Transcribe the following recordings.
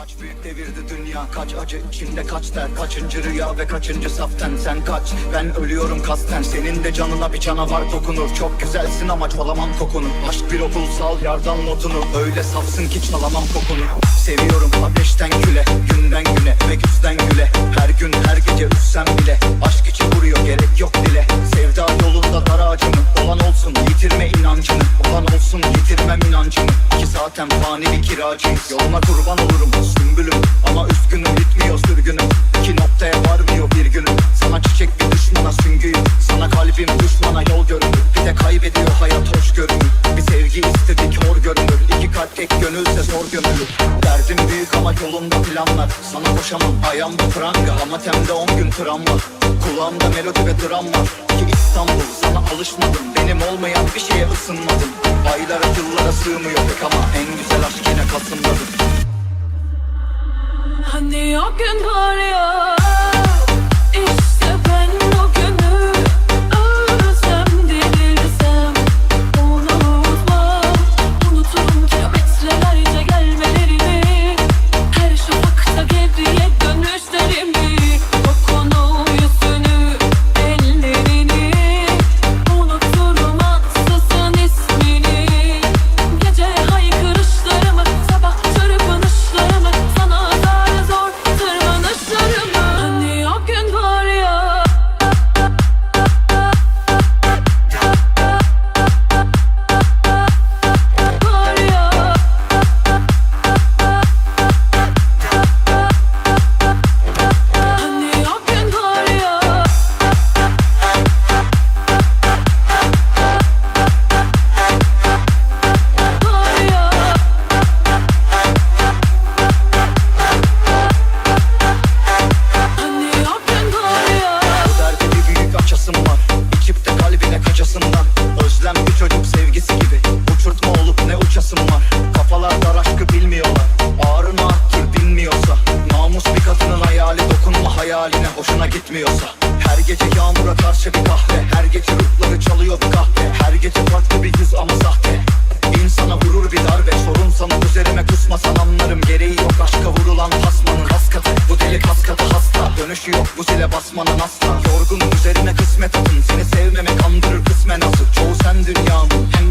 Kaç büyük devirdi dünya kaç acı içinde kaç der Kaçıncı rüya ve kaçıncı saften? Sen kaç? Ben ölüyorum kasten. Senin de canına bir canavar dokunur. Çok güzelsin ama çalamam kokunu. Aşk bir okulsal yardan notunu. Öyle safsın ki çalamam kokunu. Seviyorum ateşten küle günden güne ve güçten güle. Her gün her gece üssem bile. Aşk için vuruyor gerek yok dile. Sevda yolunda dar ağacımı. Olan olsun yitirme inancını Olan olsun yitirmem inancımı. Ki zaten fani bir kiracıyız Yoluna kurban olurum süngüyüm Sana kalbim düşmana yol görünür. Bir de kaybediyor hayat hoş görünür. Bir sevgi istedik hor görünür. İki kalp tek gönülse zor gömülür Derdim büyük ama yolumda planlar Sana koşamam ayağımda pranga Ama temde on gün travma Kulağımda melodi ve dram var. Ki İstanbul sana alışmadım. Benim olmayan bir şeye ısınmadım. Aylara yıllara sığmıyor pek ama En güzel aşk yine Kasım'dadır. Hani o gün var ya hoşuna gitmiyorsa. Her gece yağmura karşı bir kahve. Her gece ruhları çalıyor bir kahve. Her gece farklı bir yüz ama sahte. İnsana vurur bir darbe. Sorun sana üzerime kısmasan anlarım. Gereği yok aşka vurulan tasmanın. Kas katı bu deli kas katı hasta. Dönüşü yok bu zile basmanın asla. Yorgunum üzerine kısmet atın. Seni sevmemek andırır kısmen asıl. Çoğu sen dünyamın hem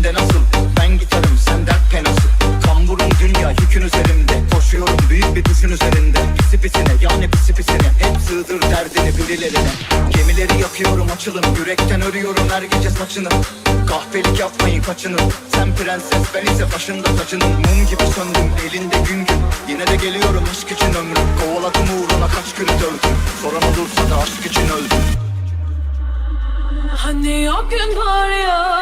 Yakıyorum açılın Yürekten örüyorum her gece saçını. Kahpelik yapmayın kaçının Sen prenses ben ise başında tacının Mum gibi söndüm elinde gün gün. Yine de geliyorum aşk için ömrüm. Kovaladım uğruna kaç gün dövdüm. Soran olursa da aşk için öldüm. Hani o gün var ya